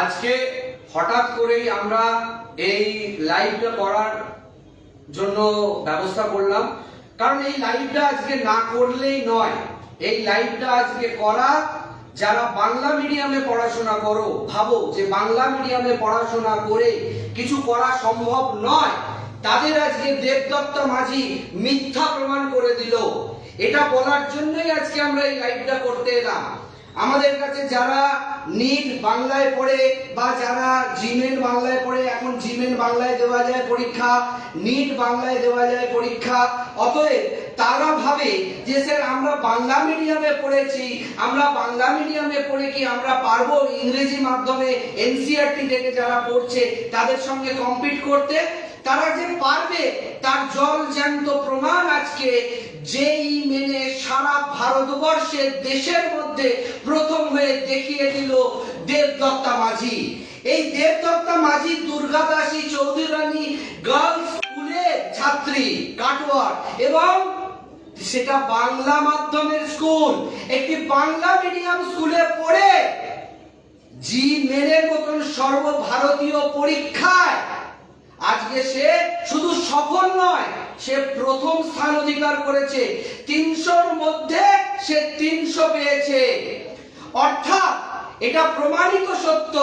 আজকে হঠাৎ করেই আমরা এই লাইভটা করার জন্য ব্যবস্থা করলাম। কারণ এই লাইভটা আজকে না করলেই নয়। এই লাইভটা আজকে করা, যারা বাংলা মিডিয়ামে পড়াশোনা করো, ভাবো যে বাংলা মিডিয়ামে পড়াশোনা করে কিছু করা সম্ভব নয়। তাদের আজকে দেবদত্ত মাঝি মিথ্যা প্রমাণ করে দিল। এটা বলার জন্যই আজকে আমরা এই লাইভটা করতে এলাম। আমাদের কাছে যারা নিট বাংলায় পড়ে বা যারা জিমেন বাংলায় পড়ে, এখন জিমেন বাংলায় দেওয়া যায় পরীক্ষা নিট বাংলায় দেওয়া যায় পরীক্ষা। অতএব তারা ভাবে যে, স্যার, আমরা বাংলা মিডিয়ামে পড়েছি, আমরা বাংলা মিডিয়ামে পড়ে কি আমরা পারব ইংরেজি মাধ্যমে এনসিআরটি থেকে যারা পড়ছে, তাদের সঙ্গে কম্পিট করতে? তারা যে পারবে, তার জল জ্যান্ত প্রমাণ আজকে যেই মেনে সারা ভারতবর্ষের দেশের মধ্যে প্রথম হয়ে দেখিয়ে দিল দেবদত্তা মাঝি। এই দেবদত্তা মাঝি দুর্গাদাসী চৌধুরী রানী গার্লস স্কুলের ছাত্রী, কাটোয়ার এবং সেটা বাংলা মাধ্যমের স্কুল। একটি বাংলা মিডিয়াম স্কুলে পড়ে জি মেনের মতন সর্বভারতীয় পরীক্ষায়। আজকে সে শুধু সফল নয় সে প্রথম স্থান অধিকার করেছে। তিনশোর মধ্যে সে তিনশো পেয়েছে। অর্থাৎ এটা প্রমাণিত সত্য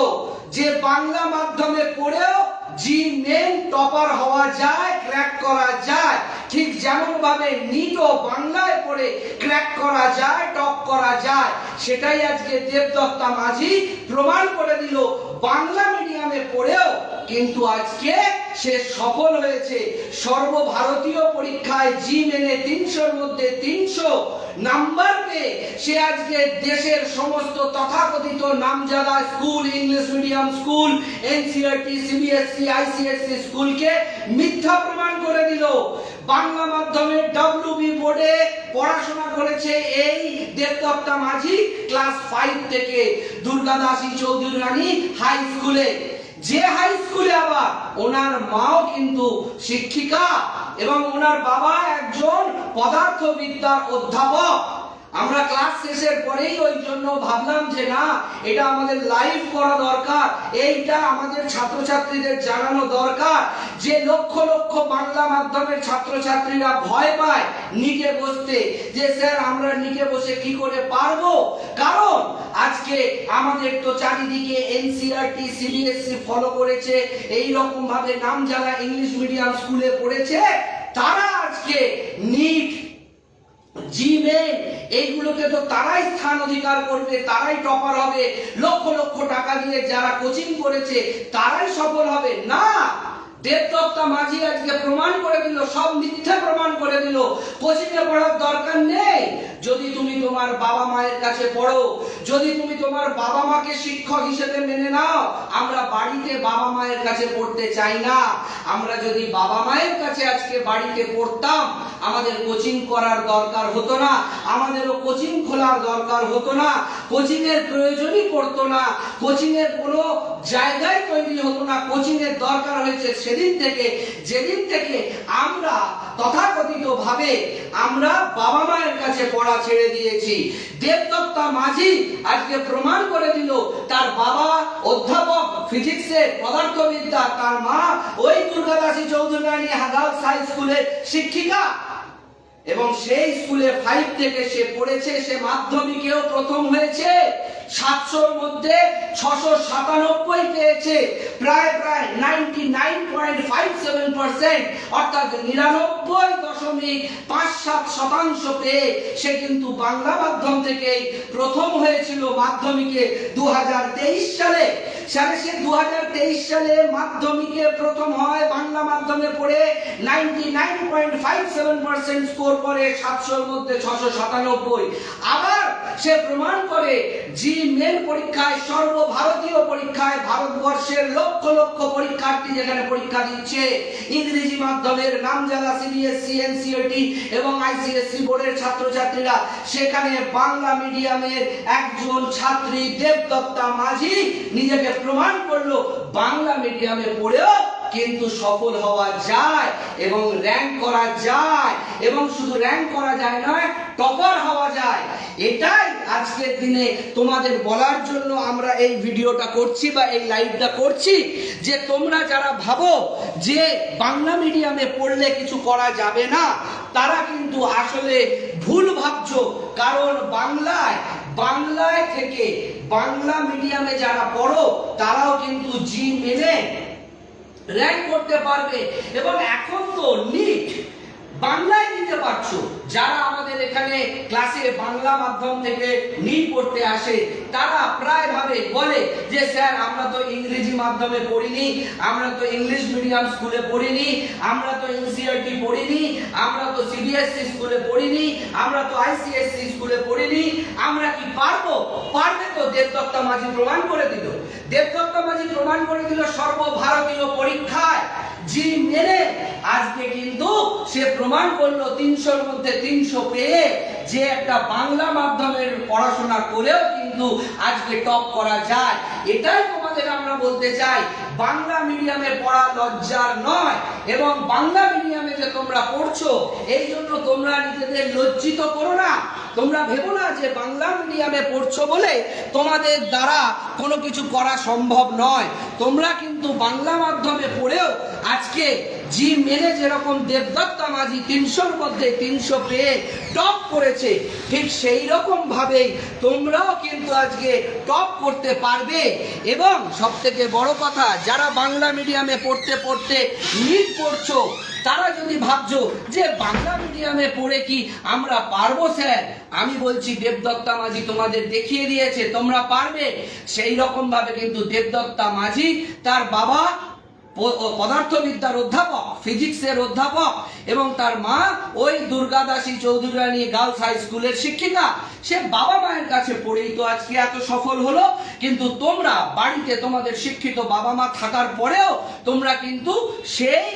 যে বাংলা মাধ্যমে পড়েও জি মেন টপার হওয়া যায়, ক্র্যাক করা যায়। ঠিক যেমন ভাবে নিটও বাংলায় পড়ে ক্র্যাক করা যায় টপ করা যায়, সেটাই আজকে দেবদত্তা মাঝি প্রমাণ করে দিল। বাংলা মিডিয়ামে পড়েও কিন্তু আজকে সে সফল হয়েছে। সর্বভারতীয় পরীক্ষায় জি মেনে তিনশোর মধ্যে তিনশো নাম্বার পেয়ে সে আজকে দেশের সমস্ত তথাকথিত নামজাদা school, English medium school NCRT CBSC, ICSC স্কুলকে মিথ্যা প্রমাণ করে দিল। বাংলা মাধ্যমে ডব্লিউবি বোর্ডে পড়াশোনা করেছে এই দেবদত্তা মাঝি ক্লাস ফাইভ থেকে দুর্গাদাসী চৌধুরী রানী হাই স্কুলে যে হাই স্কুলে আবার ওনার মাও কিন্তু শিক্ষিকা এবং ওনার বাবা একজন পদার্থবিদ্যার অধ্যাপক। আমরা ক্লাস শেষের পরেই ওই জন্য ভাবলাম যে না, এটা আমাদের লাইভ করা দরকার, এইটা আমাদের ছাত্রছাত্রীদের জানানো দরকার। যে লক্ষ লক্ষ বাংলা মাধ্যমের ছাত্রছাত্রীরা ভয় পায় নিটে বসতে, যে স্যার আমরা নিটে বসে কি করে পারব? কারণ আজকে আমাদের তো চারিদিকে এনসিআরটি সিবিএসসি ফলো করেছে এই রকম ভাবে নাম যারা ইংলিশ মিডিয়াম স্কুলে পড়েছে। তারা আজকে নিট জিমেন এইগুলোকে তো তারাই স্থান অধিকার করবে, তারাই টপার হবে। লক্ষ লক্ষ টাকা দিয়ে যারা কোচিং করেছে, তারাই সফল হবে। না! দেবদত্তা মাঝি আজকে প্রমাণ করে দিল, সব মিথ্যা প্রমাণ করে দিল। কোচিং এ পড়ার দরকার নেই। যদি তুমি তোমার বাবা মায়ের কাছে পড়ো, যদি তুমি তোমার বাবা মাকে শিক্ষক হিসেবে মেনে নাও, আমরা বাড়িতে বাবা মায়ের কাছে পড়তে চাই না। আমরা যদি বাবা মায়ের কাছে আজকে বাড়িতে পড়তাম, আমাদের কোচিং করার দরকার হতো না, আমাদেরও কোচিং খোলার দরকার হতো না কোচিং এর প্রয়োজনই পড়তো না কোচিং এর কোনো জায়গায় তৈরি হতো না কোচিং এর দরকার হয়েছে সেদিন থেকে, যেদিন থেকে আমরা তথাকথিত ভাবে আমরা বাবা মায়ের কাছে পড়া ছেড়ে দিয়েছি। দেবদত্তা মাঝি আজকে প্রমাণ করে দিল, তার বাবা অধ্যাপক ফিজিক্সের পদার্থবিদ্যা, তার মা ওই দুর্গাদাসী চৌধুরী রানী হাই স্কুলের শিক্ষিকা। এবং সেই স্কুলে ফাইভ থেকে সে পড়েছে, সে মাধ্যমিকেও প্রথম হয়েছে। সাতশোর মধ্যে ছশো সাতানব্বই পেয়েছে। প্রায় প্রায় ninety nine point five seven percent অর্থাৎ নিরানব্বই দশমিক পাঁচ সাত শতাংশ পেয়ে সে কিন্তু বাংলা মাধ্যম থেকেই প্রথম হয়েছিল মাধ্যমিকে দু হাজার তেইশ সালে। সালে সে দু হাজার তেইশ সালে মাধ্যমিকে প্রথম হয় বাংলা মাধ্যমে পড়ে। Ninety nine point five seven percent score করে সাতশোর মধ্যে ছশো সাতানব্বই। আবার সে প্রমাণ করে জি মেন পরীক্ষায়, সর্বভারতীয় পরীক্ষায়, ভারতবর্ষের লক্ষ লক্ষ পরীক্ষার্থী যেখানে পরীক্ষা দিচ্ছে, ইংরেজি মাধ্যমের নামজাদা সিবিএসসি এনসিআরটি এবং আইসিএসসি বোর্ডের ছাত্রছাত্রীরা, সেখানে বাংলা মিডিয়ামের একজন ছাত্রী দেবদত্তা মাঝি নিজেকে প্রমাণ করল, বাংলা মিডিয়ামে পড়েও কিন্তু সফল হওয়া যায় এবং র্যাঙ্ক করা যায় এবং শুধু র্যাঙ্ক করা যায় নয় টপার হওয়া যায়। এটাই আজকের দিনে তোমাদের বলার জন্য আমরা এই ভিডিওটা করছি বা এই লাইভটা করছি। যে তোমরা যারা ভাবো যে বাংলা মিডিয়ামে পড়লে কিছু করা যাবে না, তারা কিন্তু আসলে ভুল ভাবছ। কারণ বাংলায় বাংলায় থেকে বাংলা মিডিয়ামে যারা পড়ো, তারাও কিন্তু জি মেনে র্যাঙ্ক করতে পারবে। এবং এখন তো নিট বাংলায় দিতে পারছ। যারা আমাদের এখানে ক্লাসে বাংলা মাধ্যম থেকে নিট পড়তে আসে, তারা প্রায় ভাবে বলে যে, স্যার, আমরা তো ইংরেজি মাধ্যমে পড়িনি, আমরা তো ইংলিশ মিডিয়াম স্কুলে পড়িনি, আমরা তো এনসিআরটি পড়িনি, আমরা তো সিবিএসসি স্কুলে পড়িনি, আমরা তো আইসিএসসি স্কুলে পড়িনি, আমরা কি পারব? পারবে তো, দেবদত্তা মাঝি প্রমাণ করে দিল। দেবদত্তা মাঝি প্রমাণ করে দিল সর্বভারতীয় পরীক্ষায়। জি মেরে আজকে কিন্তু সে প্রমাণ করল তিনশোর মধ্যে তিনশো পেয়ে যে একটা বাংলা মাধ্যমের পড়াশোনা করেও কিন্তু আজকে টপ করা যায়। এটাই তোমাদের আমরা বলতে চাই, বাংলা মিডিয়ামে পড়া লজ্জার নয়, এবং বাংলা মিডিয়ামে যে তোমরা পড়ছো, এই জন্য তোমরা নিজেদের লজ্জিত করো না। তোমরা ভেবো না যে বাংলা মিডিয়ামে পড়ছো বলে তোমাদের দ্বারা কোনো কিছু করা সম্ভব নয়। তোমরা কিন্তু বাংলা মাধ্যমে পড়েও আজকে জি মেনে যেরকম দেবদত্তা মাঝি তিনশোর মধ্যে তিনশো পেয়ে টপ করেছে, ঠিক সেই রকম ভাবেই তোমরাও কিন্তু আজকে টপ করতে পারবে। এবং সব থেকে বড় কথা, যারা বাংলা মিডিয়ামে পড়তে পড়তে নিট পড়ছো, তারা যদি ভাবছ যে বাংলা মিডিয়ামে পড়ে কি আমরা পারব স্যার? আমি বলছি দেবদত্তা মাঝি তোমাদের দেখিয়ে দিয়েছে, তোমরা পারবে। সেই রকম ভাবে কিন্তু দেবদত্তা মাঝি তার বাবা পদার্থবিদ্যার অধ্যাপক, ফিজিক্সের অধ্যাপক, এবং তার মা ওই দুর্গাদাসী চৌধুরী রানী গার্লস হাই স্কুলের শিক্ষিকা। সে বাবা মায়ের কাছে পড়েই তো আজকে এত সফল হলো, কিন্তু তোমরা বাড়িতে তোমাদের শিক্ষিত বাবা মা থাকার পরেও তোমরা কিন্তু সেই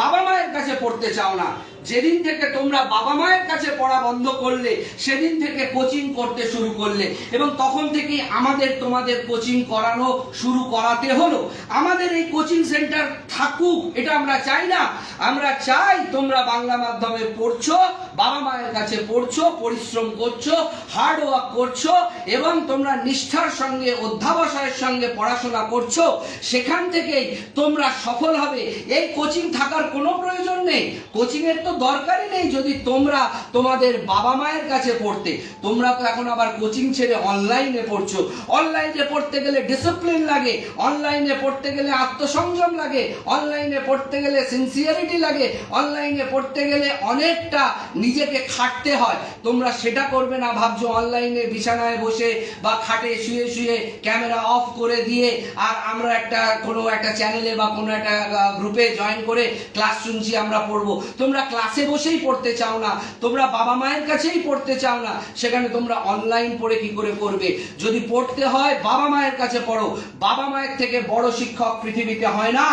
বাবা মায়ের কাছে পড়তে চাও না। যেদিন থেকে তোমরা বাবা মায়ের কাছে পড়া বন্ধ করলে, সেদিন থেকে কোচিং করতে শুরু করলে এবং তখন থেকেই আমাদের তোমাদের কোচিং করানো শুরু করাতে হলো। আমাদের এই কোচিং সেন্টার থাকুক, এটা আমরা চাই না। আমরা চাই তোমরা বাংলা মাধ্যমে পড়ছো, বাবা মায়ের কাছে পড়ছো, পরিশ্রম করছ হার্ড ওয়ার্ক করছ এবং তোমরা নিষ্ঠার সঙ্গে, অধ্যাবসায়ের সঙ্গে পড়াশোনা করছ, সেখান থেকেই তোমরা সফল হবে। এই কোচিং থাকার কোনো প্রয়োজন নেই। কোচিং এর তো দরকারই নেই যদি তোমরা তোমাদের বাবা মায়ের কাছে পড়তে। তোমরা তো এখন আবার কোচিং ছেড়ে অনলাইনে পড়ছো। অনলাইনে পড়তে গেলে ডিসিপ্লিন লাগে। অনলাইনে পড়তে গেলে আত্মসংযম লাগে। অনলাইনে পড়তে গেলে সিনসিয়ারিটি লাগে। অনলাইনে পড়তে গেলে অনেকটা নিজেকে খাটতে হয়। তোমরা সেটা করবে না, ভাবছ অনলাইনে বিছানায় বসে বা খাটে শুয়ে শুয়ে ক্যামেরা অফ করে দিয়ে আর আমরা একটা কোনো একটা চ্যানেলে বা কোনো একটা গ্রুপে জয়েন করে ক্লাস শুনছি, আমরা পড়ব। তোমরা ক্লাসে বসেই পড়তে চাও না, তোমরা বাবা মায়ের কাছেই পড়তে চাও না, সেখানে তোমরা অনলাইন পড়ে কি করে করবে যদি পড়তে হয়, বাবা মায়ের কাছে পড়ো। বাবা মায়ের থেকে বড় শিক্ষক পৃথিবীতে হয় না।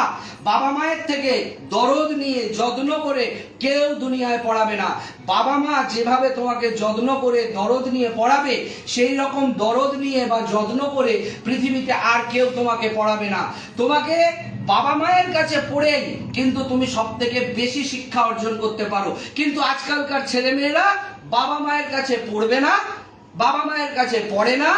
বাবা মায়ের থেকে দরদ নিয়ে যত্ন করে কেউ দুনিয়ায় পড়াবে না। বাবা মা যেভাবে তোমাকে যত্ন করে দরদ নিয়ে পড়াবে, সেই রকম দরদ নিয়ে বা যত্ন করে পৃথিবীতে আর কেউ তোমাকে পড়াবে না। তোমাকে বাবা মায়ের কাছে পড়েই কিন্তু তুমি সব থেকে বেশি শিক্ষা অর্জন করতে পারো। কিন্তু আজকালকার ছেলেমেয়েরা বাবা মায়ের কাছে পড়বে না, বাবা মায়ের কাছে পড়ে না,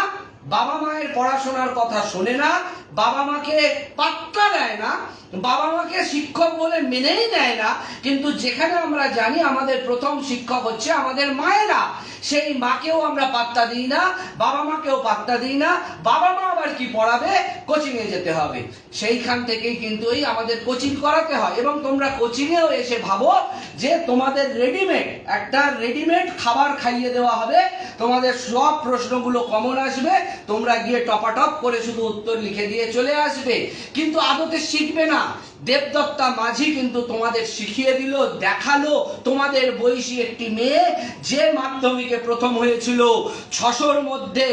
বাবা মায়ের পড়াশোনার কথা শোনে না বাবা মাকে পাত্তা দেয় না, বাবা মাকে শিক্ষক বলে মেনেই নেয় না, কিন্তু যেখানে আমরা জানি আমাদের প্রথম শিক্ষক হচ্ছে আমাদের মায়েরা। সেই মাকেও আমরা পাত্তা দিই না, বাবা মাকেও পাত্তা দিই না, বাবা মা আবার কি পড়াবে? কোচিংয়ে যেতে হবে। সেইখান থেকেই কিন্তু এই আমাদের কোচিং করাতে হয়। এবং তোমরা কোচিংয়েও এসে ভাবো যে তোমাদের রেডিমেড একটা রেডিমেড খাবার খাইয়ে দেওয়া হবে। তোমাদের সব প্রশ্নগুলো কমন আসবে। তোমরা গিয়ে টপাটপ করে শুধু উত্তর লিখে দিয়ে চলে আসবে। কিন্তু আদতে শিখবে না। দেবদত্তা মাঝি কিন্তু তোমাদের শিখিয়ে দিল, দেখাল। তোমাদের বয়সী একটি মেয়ে যে মাধ্যমিকে প্রথম হয়েছিল, ছশোর মধ্যে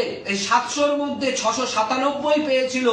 সাতশোর মধ্যে ছশো সাতানব্বই পেয়েছিল,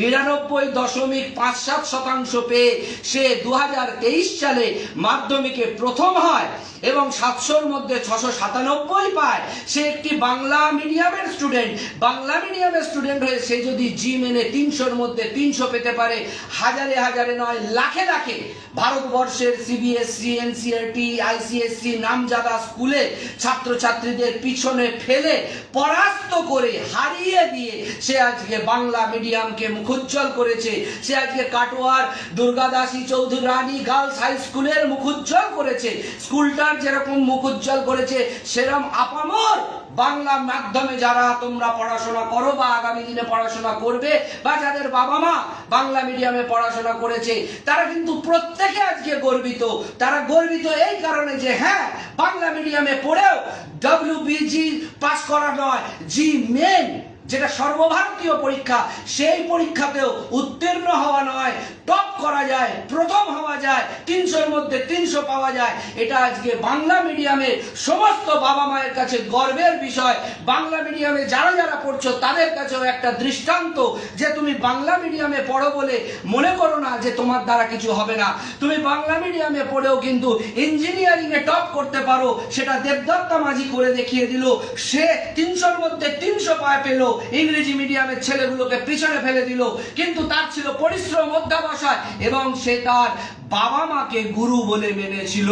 নিরানব্বই দশমিক পাঁচ সাত শতাংশ পেয়ে সে দু হাজার তেইশ সালে মাধ্যমিকে প্রথম হয় এবং সাতশোর মধ্যে ছশো সাতানব্বই পায়। সে একটি বাংলা মিডিয়ামের স্টুডেন্ট। বাংলা মিডিয়ামের স্টুডেন্ট হয়ে সে যদি জি মেনে তিনশোর মধ্যে তিনশো পেতে পারে, হাজারে হাজারে নয় লাখে লাখে। ভারতবর্ষের সিবিএসসি এনসিআরটি আইসিএসসি নামজাদা স্কুলে ছাত্রছাত্রীদের পিছনে ফেলে পরাস্ত করে হারিয়ে দিয়ে সে আজকে বাংলা মিডিয়ামকে মুখোজ্জ্বল করেছে। সে আজকে কাটোয়ার দুর্গাদাসী চৌধুরী রানী গার্লস হাই স্কুলের মুখোজ্জ্বল করেছে। স্কুলটার যেরকম মুখোজ্জ্বল করেছে, সেরম আপামর বাংলা মাধ্যমে যারা তোমরা পড়াশোনা করো বা আগামী দিনে পড়াশোনা করবে বা যাদের বাবা মা বাংলা মিডিয়ামে পড়াশোনা করেছে, তারা কিন্তু প্রত্যেকে আজকে গর্বিত। তারা গর্বিত এই কারণে যে হ্যাঁ বাংলা মিডিয়ামে পড়েও ডব্লিউবিজি পাস করা নয় জি মেন যেটা সর্বভারতীয় পরীক্ষা, সেই পরীক্ষাতেও উত্তীর্ণ হওয়া নয় টপ করা যায়, প্রথম হওয়া যায়, তিনশোর মধ্যে তিনশো পাওয়া যায়। এটা আজকে বাংলা মিডিয়ামের সমস্ত বাবা মায়ের কাছে গর্বের বিষয়। বাংলা মিডিয়ামে যারা যারা পড়ছো, তাদের কাছেও একটা দৃষ্টান্ত যে তুমি বাংলা মিডিয়ামে পড়ো বলে মনে করো না যে তোমার দ্বারা কিছু হবে না। তুমি বাংলা মিডিয়ামে পড়েও কিন্তু ইঞ্জিনিয়ারিংয়ে টপ করতে পারো, সেটা দেবদত্তা মাঝি করে দেখিয়ে দিল। সে তিনশোর মধ্যে তিনশো পায় পেল, ইংরেজি মিডিয়ামের ছেলেগুলোকে পিছনে ফেলে দিল। কিন্তু তার ছিল পরিশ্রম অধ্যাবসায়। এবং সে তার বাবা মাকে গুরু বলে মেনেছিল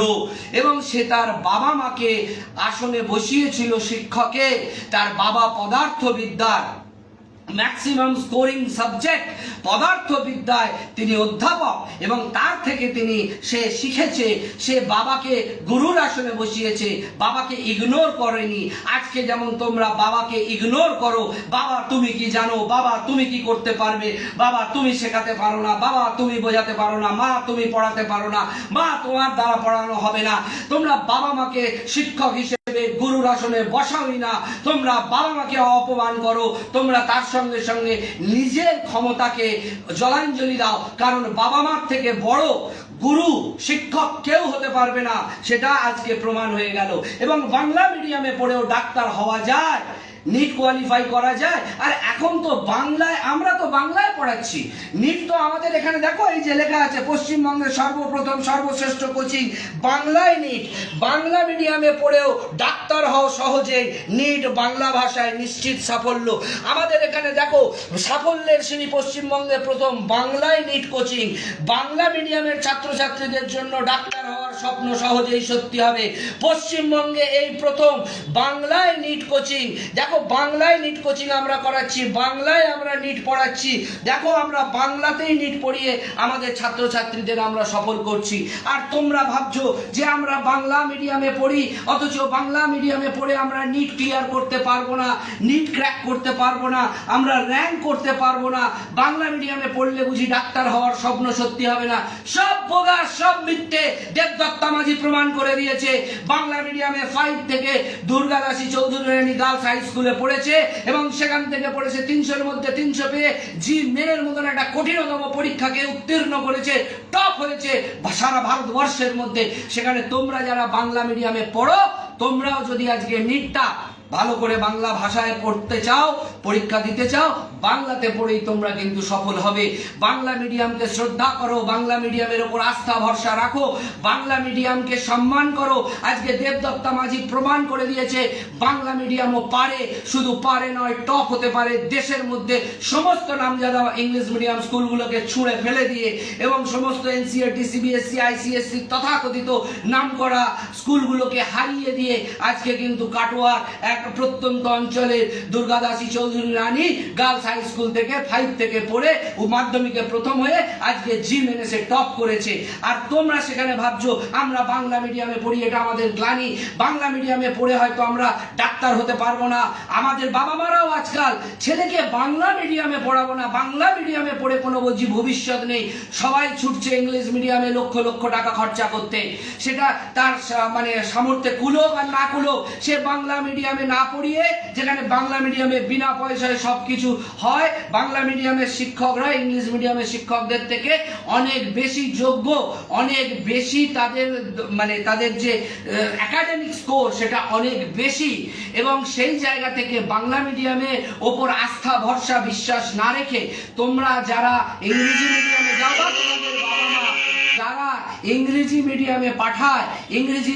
এবং সে তার বাবা মাকে আসনে বসিয়েছিল শিক্ষকে, তার বাবা পদার্থবিদ্যার। ম্যাক্সিমাম স্কোরিং সাবজেক্ট পদার্থবিদ্যায় তিনি অধ্যাপক এবং তার থেকে তিনি সে শিখেছে, সে বাবাকে গুরুর আসনে বসিয়েছে, বাবাকে ইগনোর করেনি। আজকে যেমন তোমরা বাবাকে ইগনোর করো, বাবা তুমি কি জানো, বাবা তুমি কি করতে পারবে, বাবা তুমি শেখাতে পারো না, বাবা তুমি বোঝাতে পারো না, মা তুমি পড়াতে পারো না, মা তোমার দ্বারা পড়ানো হবে না। তোমরা বাবা মাকে শিক্ষক হিসেবে গুরুর আসনে বসাওই না। তোমরা বাবা মাকে অপমান করো, তোমরা তার সঙ্গে সঙ্গে নিজের ক্ষমতাকে জলাঞ্জলি দাও, কারণ বাবা মার থেকে বড় গুরু, শিক্ষক কেউ হতে পারবে না। সেটা আজকে প্রমাণ হয়ে গেল। এবং বাংলা মিডিয়ামে পড়েও ডাক্তার হওয়া যায়। নিট কোয়ালিফাই করা যায়। আর এখন তো বাংলায়, আমরা তো বাংলায় পড়াচ্ছি। নিট তো আমাদের এখানে দেখো, এই যে লেখা আছে, পশ্চিমবঙ্গের সর্বপ্রথম, সর্বশ্রেষ্ঠ কোচিং, বাংলায় নিট বাংলা মিডিয়ামে পড়েও ডাক্তার হও সহজে নিট বাংলা ভাষায় নিশ্চিত সাফল্য। আমাদের এখানে দেখো, সাফল্যের শ্রেণি পশ্চিমবঙ্গে প্রথম বাংলায় নিট কোচিং। বাংলা মিডিয়ামের ছাত্রছাত্রীদের জন্য ডাক্তার হওয়ার স্বপ্ন সহজেই সত্যি হবে। পশ্চিমবঙ্গে এই প্রথম বাংলায় নিট কোচিং। দেখো বাংলায় নিট কোচিং আমরা করাচ্ছি, বাংলায় আমরা নিট পড়াচ্ছি। দেখো, আমরা বাংলাতেই নিট পড়িয়ে আমাদের ছাত্রছাত্রীদের আমরা সফল করছি। আর তোমরা ভাবছ যে আমরা বাংলা মিডিয়ামে পড়ি, অথচ বাংলা মিডিয়ামে পড়ে আমরা নিট ক্লিয়ার করতে পারব না নিট ক্র্যাক করতে পারব না, আমরা র্যাঙ্ক করতে পারব না। বাংলা মিডিয়ামে পড়লে বুঝি ডাক্তার হওয়ার স্বপ্ন সত্যি হবে না। সব বোগা সব মিথ্যে, দেবদত্তা মাঝি প্রমাণ করে দিয়েছে। বাংলা মিডিয়ামে ফাইভ থেকে দুর্গাদাসী চৌধুরী গার্লস হাই স্কুলে পড়েছে এবং সেখান থেকে পড়েছে তিনশোর মধ্যে তিনশো পেয়ে জি মেনের মতন একটা কঠিনতম পরীক্ষাকে উত্তীর্ণ করেছে টপ হয়েছে সারা ভারতবর্ষের মধ্যে। সেখানে তোমরা যারা বাংলা মিডিয়ামে পড়ো, তোমরাও যদি আজকে নিটটা ভালো করে বাংলা ভাষায় পড়তে চাও, পরীক্ষা দিতে চাও বাংলাতে পড়েই তোমরা কিন্তু সফল হবে। বাংলা মিডিয়ামকে শ্রদ্ধা করো, বাংলা মিডিয়ামের ওপর আস্থা, ভরসা রাখো, বাংলা মিডিয়ামকে সম্মান করো। আজকে দেবদত্তা মাঝি প্রমাণ করে দিয়েছে, বাংলা মিডিয়ামও পারে, শুধু পারে নয়, টপ হতে পারে দেশের মধ্যে সমস্ত নামজাদা ইংলিশ মিডিয়াম স্কুলগুলোকে ছুঁড়ে ফেলে দিয়ে এবং সমস্ত এনসিআরটি সিবিএসসি, আইসিএসসি তথাকথিত নামকরা স্কুলগুলোকে হারিয়ে দিয়ে আজকে কিন্তু কাটোয়ার এক প্রত্যন্ত অঞ্চলের Durgadasi Chowdhury Rani girls high school থেকে ফাইভ থেকে পড়ে ও মাধ্যমিকে প্রথম হয়ে আজকে জি মেনেসে টপ করেছে। আর তোমরা সেখানে ভাবছ, আমরা বাংলা মিডিয়ামে পড়ি, এটা আমাদের গ্লানি। বাংলা মিডিয়ামে পড়ে হয়তো আমরা ডাক্তার হতে পারব না। আমাদের বাবা মারাও আজকাল ছেলেকে বাংলা মিডিয়ামে পড়াবো না। বাংলা মিডিয়ামে পড়ে কোনো বুঝি ভবিষ্যৎ নেই। সবাই ছুটছে ইংলিশ মিডিয়ামে লক্ষ লক্ষ টাকা খরচা করতে। সেটা তার মানে সামর্থ্যে কুলো বা না কুলোক, সে বাংলা মিডিয়ামে না পড়িয়ে, যেখানে বাংলা মিডিয়ামে বিনা পয়সায় সব কিছু হয় বাংলা মিডিয়ামের শিক্ষকরা, ইংলিশ মিডিয়ামের শিক্ষকদের থেকে অনেক বেশি যোগ্য, অনেক বেশি তাদের মানে তাদের যে একাডেমিক স্কোর সেটা অনেক বেশি এবং সেই জায়গা থেকে বাংলা মিডিয়ামের ওপর আস্থা, ভরসা, বিশ্বাস না রেখে তোমরা যারা ইংরেজি মিডিয়ামে যাও বা তোমাদের বাবা মা যারা ইংরেজি মিডিয়ামে পাঠায়, ইংরেজি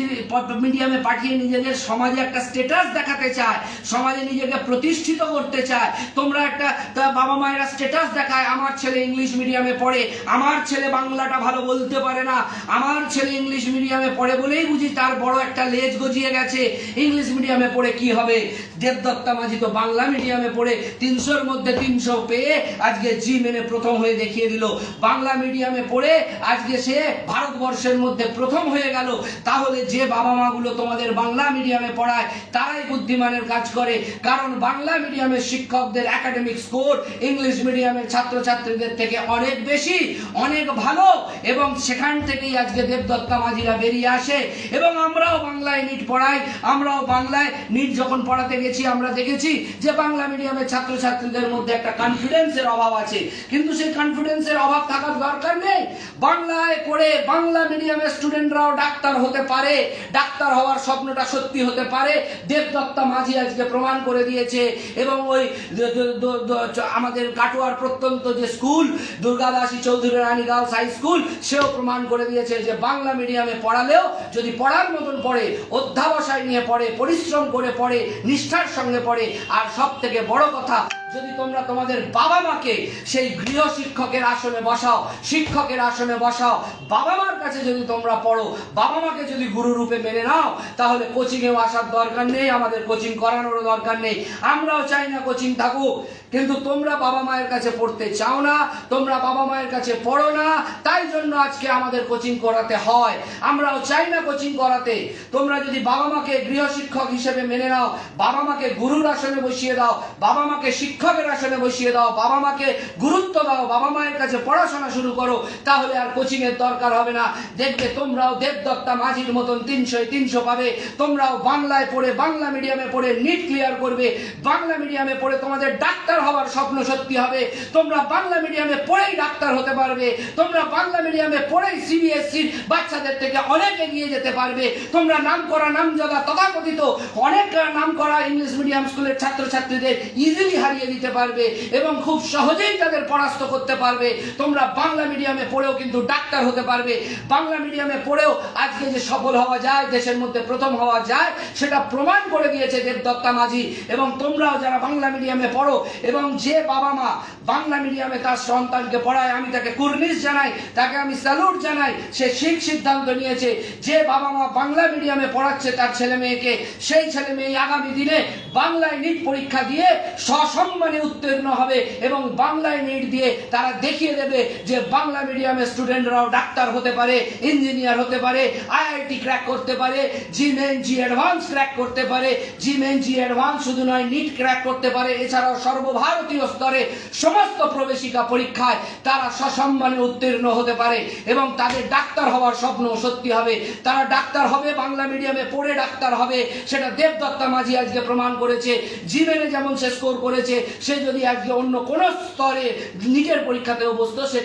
মিডিয়ামে পাঠিয়ে নিজেদের সমাজে একটা স্ট্যাটাস দেখাতে চায়, সমাজে নিজেকে প্রতিষ্ঠিত করতে চায়। তোমরা একটা বাবা মায়েরা স্টেটাস দেখায়, আমার ছেলে ইংলিশ মিডিয়ামে পড়ে, আমার ছেলে বাংলাটা ভালো বলতে পারে না, আমার ছেলে ইংলিশ মিডিয়ামে পড়ে বলেই বুঝি তার বড় একটা লেজ গজিয়ে গেছে। ইংলিশ মিডিয়ামে পড়ে কি হবে? দেবদত্তা মাঝি তো বাংলা মিডিয়ামে পড়ে, তিনশোর মধ্যে তিনশো পেয়ে আজকে জি মেনে প্রথম হয়ে দেখিয়ে দিল। বাংলা মিডিয়ামে পড়ে আজকে সে ভারতবর্ষের মধ্যে প্রথম হয়ে গেল, তাহলে যে বাবা মাগুলো তোমাদের বাংলা মিডিয়ামে পড়ায়, তারাই বুদ্ধিমানের কাজ করে। কারণ বাংলা মিডিয়ামের শিক্ষকদের একাডেমিক স্কোর ইংলিশ মিডিয়ামের ছাত্রছাত্রীদের থেকে অনেক বেশি, অনেক ভালো, এবং সেখান থেকেই আজকে দেবদত্তা মাঝিরা বেরিয়ে আসে। এবং আমরাও বাংলায় নিট পড়াই, আমরাও বাংলায় নিট যখন পড়াতে গেছি, আমরা দেখেছি যে বাংলা মিডিয়ামের ছাত্রছাত্রীদের মধ্যে একটা কনফিডেন্সের অভাব আছে। কিন্তু সেই কনফিডেন্সের অভাব থাকার দরকার নেই। বাংলায় পড়ে বাংলা মিডিয়ামের স্টুডেন্টরাও ডাক্তার হতে পারে, ডাক্তার হওয়ার স্বপ্নটা সত্যি হতে পারে। দেবদত্তা মাঝি আজকে প্রমাণ করে দিয়েছে এবং ওই আমাদের কাটোয়ার প্রত্যন্ত যে school, Durgadasi Chowdhury Rani girls high school, সেও প্রমাণ করে দিয়েছে যে বাংলা মিডিয়ামে পড়ালেও যদি পড়ার মতন পড়ে, অধ্যাবসায় নিয়ে পড়ে, পরিশ্রম করে পড়ে, নিষ্ঠার সঙ্গে পড়ে, আর সব থেকে বড় কথা যদি তোমরা তোমাদের বাবা মাকে সেই গৃহ শিক্ষকের আসনে বসাও, শিক্ষকের আসনে বসাও, বাবা মার কাছে যদি তোমরা পড়ো, বাবা মাকে যদি গুরু রূপে মেনে নাও, তাহলে কোচিংয়েও আসার দরকার নেই, আমাদের কোচিং করানোরও দরকার নেই। আমরাও চাই না কোচিং থাকুক, কিন্তু তোমরা বাবা মায়ের কাছে পড়তে চাও না, তোমরা বাবা মায়ের কাছে পড়ো না, তাই জন্য আজকে আমাদের কোচিং করাতে হয়। আমরাও চাই না কোচিং করাতে। তোমরা যদি বাবা মাকে গৃহ শিক্ষক হিসেবে মেনে নাও, বাবা মাকে গুরুর আসনে বসিয়ে দাও, বাবা মাকে শিক্ষকের আসনে বসিয়ে দাও, বাবা মাকে গুরুত্ব দাও, বাবা মায়ের কাছে পড়াশোনা শুরু করো, তাহলে আর কোচিং এর দরকার হবে না। দেখবে তোমরাও দেবদত্তা মাঝির মতন তিনশো তিনশো পাবে, তোমরাও বাংলায় পড়ে, বাংলা মিডিয়ামে পড়ে নিট ক্লিয়ার করবে, বাংলা মিডিয়ামে পড়ে তোমাদের ডাক্তার হওয়ার স্বপ্ন সত্যি হবে, তোমরা বাংলা মিডিয়ামে পড়েই ডাক্তার হতে পারবে, তোমরা বাংলা মিডিয়ামে পড়েই সিবিএসসির বাচ্চাদের থেকে অনেক এগিয়ে যেতে পারবে, তোমরা নাম করা, নাম জাদা তথাকথিত অনেক নাম করা ইংলিশ মিডিয়াম স্কুলের ছাত্রছাত্রীদের ইজিলি হারিয়ে দিতে পারবে এবং খুব সহজেই তাদের পরাস্ত করতে পারবে। তোমরা বাংলা মিডিয়ামে পড়েও কিন্তু ডাক্তার হতে পারবে। বাংলা মিডিয়ামে পড়েও আজকে যে সফল হওয়া যায়, দেশের মধ্যে প্রথম হওয়া যায়, সেটা প্রমাণ করে দিয়েছে দেবদত্তা মাঝি। এবং তোমরাও যারা বাংলা মিডিয়ামে পড়ো এবং যে বাবা মা বাংলা মিডিয়ামে তার সন্তানকে পড়ায়, আমি তাকে কুর্নিশ জানাই, তাকে আমি স্যালুট জানাই, সে ঠিক সিদ্ধান্ত নিয়েছে, যে বাবা মা বাংলা মিডিয়ামে পড়াচ্ছে তার ছেলে মেয়েকে, সেই ছেলে মেয়ে আগামী দিনে বাংলায় নিট পরীক্ষা দিয়ে সসম্মানে উত্তীর্ণ হবে এবং বাংলায় নিট দিয়ে তারা দেখিয়ে দেবে যে বাংলা মিডিয়ামের স্টুডেন্টরাও ডাক্তার হতে পারে ইঞ্জিনিয়ার হতে পারে আইআইটি ক্র্যাক করতে পারে জিমেন জি অ্যাডভান্স ক্র্যাক করতে পারে জিমেন জি অ্যাডভান্স শুধু নয় নিট ক্র্যাক করতে পারে। এছাড়াও সর্বভারতীয় স্তরে সমস্ত প্রবেশিকা পরীক্ষায় তারা সসম্মানে উত্তীর্ণ হতে পারে এবং তাদের ডাক্তার হওয়ার স্বপ্ন সত্যি হবে। তারা ডাক্তার হবে, বাংলা মিডিয়ামে পড়ে ডাক্তার হবে। সেটা দেবদত্তা মাঝি আজকে প্রমাণ করেছে। জিমেনে যেমন সে স্কোর করেছে সে যদি আজকে অন্য কোনো স্তরে নিজের পরীক্ষাতেও বসতো সে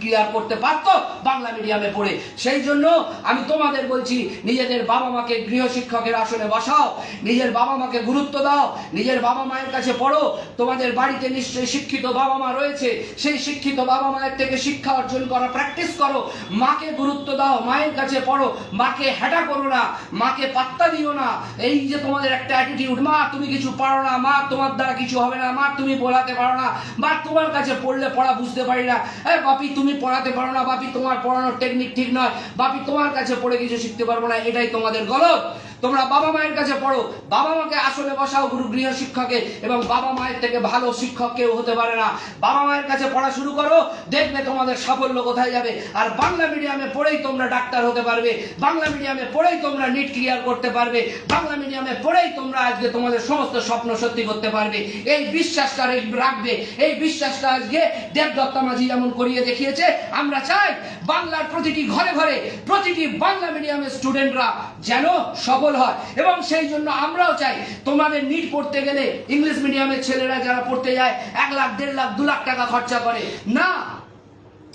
ক্লিয়ার করতে পারত বাংলা মিডিয়ামে পড়ে। সেই জন্য আমি তোমাদের বলছি, নিজেদের বাবা মাকে গৃহ শিক্ষকের আসনে বসাও, নিজের বাবা মাকে গুরুত্ব দাও, নিজের বাবা মায়ের কাছে পড়ো। তোমাদের বাড়িতে নিশ্চয়ই শিক্ষিত বাবা মা রয়েছে। সেই শিক্ষিত বাবা মায়ের থেকে শিক্ষা অর্জন করা প্র্যাকটিস করো। মাকে গুরুত্ব দাও, মায়ের কাছে পড়ো। মাকে হ্যাটা করো না, মাকে পাত্তা দিও না। এই যে তোমাদের একটা অ্যাটিটিউড মা, তুমি কিছু পারো না, মা, তোমার দ্বারা কিছু হবে না, মা তুমি পড়াতে পারো না, বা তোমার কাছে পড়লে পড়া বুঝতে পারি না। এ বাপি, তুমি পড়াতে পারো না, বাপি, তোমার পড়ানোর টেকনিক ঠিক নয়। বাপি, তোমার কাছে পড়ে কিছু শিখতে পারব না, এটাই তোমাদের গলত। তোমরা বাবা মায়ের কাছে পড়ো। বাবা মাকে আসলে বসাও গুরু গৃহ শিক্ষকে এবং বাবা মায়ের থেকে ভালো শিক্ষক কেউ হতে পারে না। বাবা মায়ের কাছে পড়া শুরু করো, দেখবে তোমাদের সাফল্য কোথায় যাবে। আর বাংলা মিডিয়ামে পড়েই তোমরা ডাক্তার হতে পারবে। বাংলা মিডিয়ামে পড়েই তোমরা নিট ক্লিয়ার করতে পারবে। বাংলা মিডিয়ামে পড়েই তোমরা আজকে তোমাদের সমস্ত স্বপ্ন সত্যি করতে পারবে। এই বিশ্বাসটা রেখ- রাখবে। এই বিশ্বাসটা আজকে দেবদত্তা মাঝি যেমন করিয়ে দেখিয়েছে, আমরা চাই বাংলার প্রতিটি ঘরে ঘরে, প্রতিটি বাংলা মিডিয়ামের স্টুডেন্টরা যেন সফল হয়। এবং সেই জন্য আমরাও চাই, তোমাদের নিট পড়তে গেলে ইংলিশ মিডিয়ামের ছেলেরা যারা পড়তে যায়, এক লাখ, দেড় লাখ, দু লাখ টাকা খরচা করে। না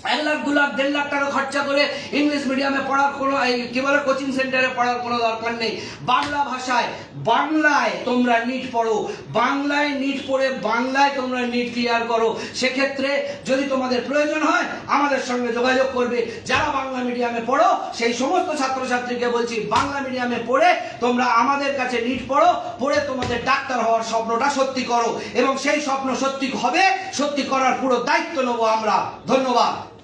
এক লাখ, দু লাখ, দেড় লাখ টাকা খরচা করে ইংলিশ মিডিয়ামে পড়ার কোনো কি বলে কোচিং সেন্টারে পড়ার কোনো দরকার নেই। বাংলা ভাষায়, বাংলায় তোমরা নিট পড়ো। বাংলায় নিট পড়ে বাংলায় তোমরা নিট ক্লিয়ার করো। সেক্ষেত্রে যদি তোমাদের প্রয়োজন হয়, আমাদের সঙ্গে যোগাযোগ করবে। যারা বাংলা মিডিয়ামে পড়ো, সেই সমস্ত ছাত্রছাত্রীকে বলছি, বাংলা মিডিয়ামে পড়ে তোমরা আমাদের কাছে নিট পড়ো, পড়ে তোমাদের ডাক্তার হওয়ার স্বপ্নটা সত্যি করো। এবং সেই স্বপ্ন সত্যি হবে, সত্যি করার পুরো দায়িত্ব নেব আমরা। ধন্যবাদ।